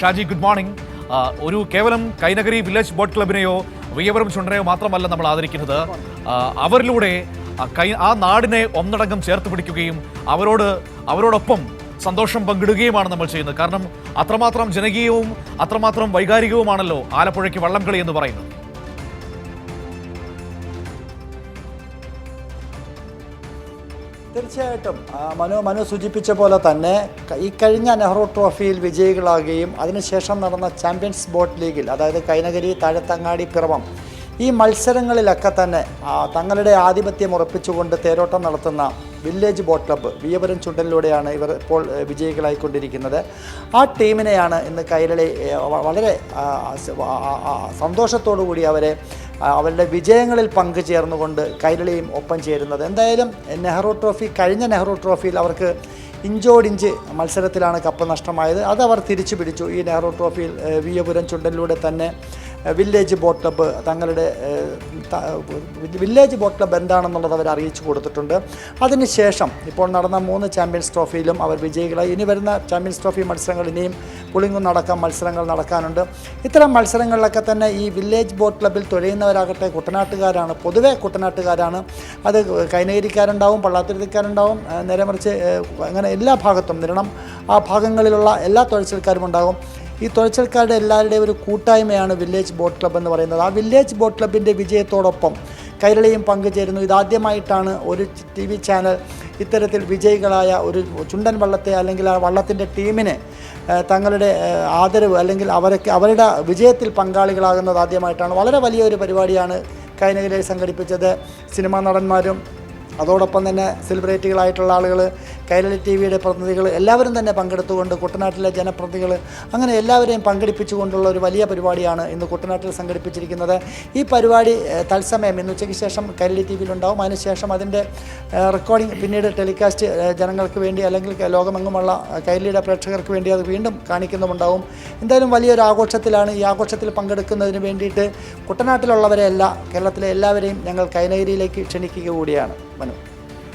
Shaji good morning ഒരു കേവലം Kainakary village boat ക്ലബിനെയോ വിയവരം ചുണ്ടനെയോ മാത്രമല്ല നമ്മൾ ആദരിക്കുന്നത്. അവരിലൂടെ കൈ ആ നാടിനെ ഒന്നടങ്കം ചേർത്ത് പിടിക്കുകയും അവരോട് അവരോടൊപ്പം സന്തോഷം പങ്കിടുകയുമാണ് നമ്മൾ ചെയ്യുന്നത്. കാരണം അത്രമാത്രം ജനകീയവും അത്രമാത്രം വൈകാരികവുമാണല്ലോ ആലപ്പുഴയ്ക്ക് വള്ളംകളി എന്ന് പറയുന്നത്. തീർച്ചയായിട്ടും. മനു മനു സൂചിപ്പിച്ച പോലെ തന്നെ ഈ കഴിഞ്ഞ നെഹ്റു ട്രോഫിയിൽ വിജയികളാകുകയും അതിനുശേഷം നടന്ന ചാമ്പ്യൻസ് ബോട്ട് ലീഗിൽ അതായത് കൈനഗരി താഴത്തങ്ങാടി പിറവം ഈ മത്സരങ്ങളിലൊക്കെ തന്നെ തങ്ങളുടെ ആധിപത്യം ഉറപ്പിച്ചുകൊണ്ട് തേരോട്ടം നടത്തുന്ന വില്ലേജ് ബോട്ട് ക്ലബ്ബ് വിയപുരം ചുണ്ടലിലൂടെയാണ് ഇവർ ഇപ്പോൾ വിജയികളായിക്കൊണ്ടിരിക്കുന്നത്. ആ ടീമിനെയാണ് ഇന്ന് കൈരളി വളരെ സന്തോഷത്തോടു കൂടി അവരെ അവരുടെ വിജയങ്ങളിൽ പങ്കുചേർന്നുകൊണ്ട് കൈരളിയും ഒപ്പം ചേരുന്നത്. എന്തായാലും നെഹ്റു ട്രോഫി കഴിഞ്ഞ നെഹ്റു ട്രോഫിയിൽ അവർക്ക് ഇഞ്ചോടിഞ്ച് മത്സരത്തിലാണ് കപ്പ് നഷ്ടമായത്. അതവർ തിരിച്ചു പിടിച്ചു ഈ നെഹ്റു ട്രോഫിയിൽ വിയപുരം ചുണ്ടലിലൂടെ തന്നെ വില്ലേജ് ബോട്ട് ക്ലബ്ബ് തങ്ങളുടെ വില്ലേജ് ബോട്ട് ക്ലബ്ബ് എന്താണെന്നുള്ളത് അവർ അറിയിച്ചു കൊടുത്തിട്ടുണ്ട്. അതിനുശേഷം ഇപ്പോൾ നടന്ന മൂന്ന് ചാമ്പ്യൻസ് ട്രോഫിയിലും അവർ വിജയികളായി. ഇനി വരുന്ന ചാമ്പ്യൻസ് ട്രോഫി മത്സരങ്ങൾ ഇനിയും പുളിങ്കുന്നടക്കം മത്സരങ്ങൾ നടക്കാനുണ്ട്. ഇത്തരം മത്സരങ്ങളിലൊക്കെ തന്നെ ഈ വില്ലേജ് ബോട്ട് ക്ലബ്ബിൽ തുഴയുന്നവരാകട്ടെ കുട്ടനാട്ടുകാരാണ് പൊതുവെ കുട്ടനാട്ടുകാരാണ്. അത് കൈനകരിക്കാരുണ്ടാവും പള്ളാത്തുരുത്തിക്കാരുണ്ടാവും നേരെ മറിച്ച് അങ്ങനെ എല്ലാ ഭാഗത്തും നിരണം. ആ ഭാഗങ്ങളിലുള്ള എല്ലാ തുഴച്ചിൽക്കാരും ഉണ്ടാകും. ഈ തുഴച്ചിൽക്കാരുടെ എല്ലാവരുടെയും ഒരു കൂട്ടായ്മയാണ് വില്ലേജ് ബോട്ട് ക്ലബ്ബ് എന്ന് പറയുന്നത്. ആ വില്ലേജ് ബോട്ട് ക്ലബിന്റെ വിജയത്തോടൊപ്പം കൈരളിയും പങ്കുചേരുന്നു. ഇതാദ്യമായിട്ടാണ് ഒരു ടി വി ചാനൽ ഇത്തരത്തിൽ വിജയികളായ ഒരു ചുണ്ടൻ വള്ളത്തെ അല്ലെങ്കിൽ ആ വള്ളത്തിന്റെ ടീമിനെ തങ്ങളുടെ ആദരവ് അല്ലെങ്കിൽ അവരൊക്കെ അവരുടെ വിജയത്തിൽ പങ്കാളികളാകുന്നത് ആദ്യമായിട്ടാണ്. വളരെ വലിയൊരു പരിപാടിയാണ് കൈനകരെ സംഘടിപ്പിച്ചത്. സിനിമാ നടന്മാരും അതോടൊപ്പം തന്നെ സെലിബ്രിറ്റികളായിട്ടുള്ള ആളുകൾ കൈരളി ടി വിയുടെ പ്രതിനിധികൾ എല്ലാവരും തന്നെ പങ്കെടുത്തുകൊണ്ട് കുട്ടനാട്ടിലെ ജനപ്രതിനിധികൾ അങ്ങനെ എല്ലാവരെയും പങ്കെടുപ്പിച്ചുകൊണ്ടുള്ള ഒരു വലിയ പരിപാടിയാണ് ഇന്ന് കുട്ടനാട്ടിൽ സംഘടിപ്പിച്ചിരിക്കുന്നത്. ഈ പരിപാടി തത്സമയം ഇന്ന് ഉച്ചയ്ക്ക് ശേഷം കൈരളി ടി വിയിലുണ്ടാവും. അതിനുശേഷം അതിന്റെ റെക്കോർഡിംഗ് പിന്നീട് ടെലികാസ്റ്റ് ജനങ്ങൾക്ക് വേണ്ടി അല്ലെങ്കിൽ ലോകമെങ്ങുമുള്ള കൈരളിയുടെ പ്രേക്ഷകർക്ക് വേണ്ടി അത് വീണ്ടും കാണിക്കുന്നുമുണ്ടാവും. എന്തായാലും വലിയൊരു ആഘോഷത്തിലാണ്. ഈ ആഘോഷത്തിൽ പങ്കെടുക്കുന്നതിന് വേണ്ടിയിട്ട് കുട്ടനാട്ടിലുള്ളവരെയല്ല കേരളത്തിലെ എല്ലാവരെയും ഞങ്ങൾ കൈനഗിരിയിലേക്ക് ക്ഷണിക്കുക കൂടിയാണ്. മനു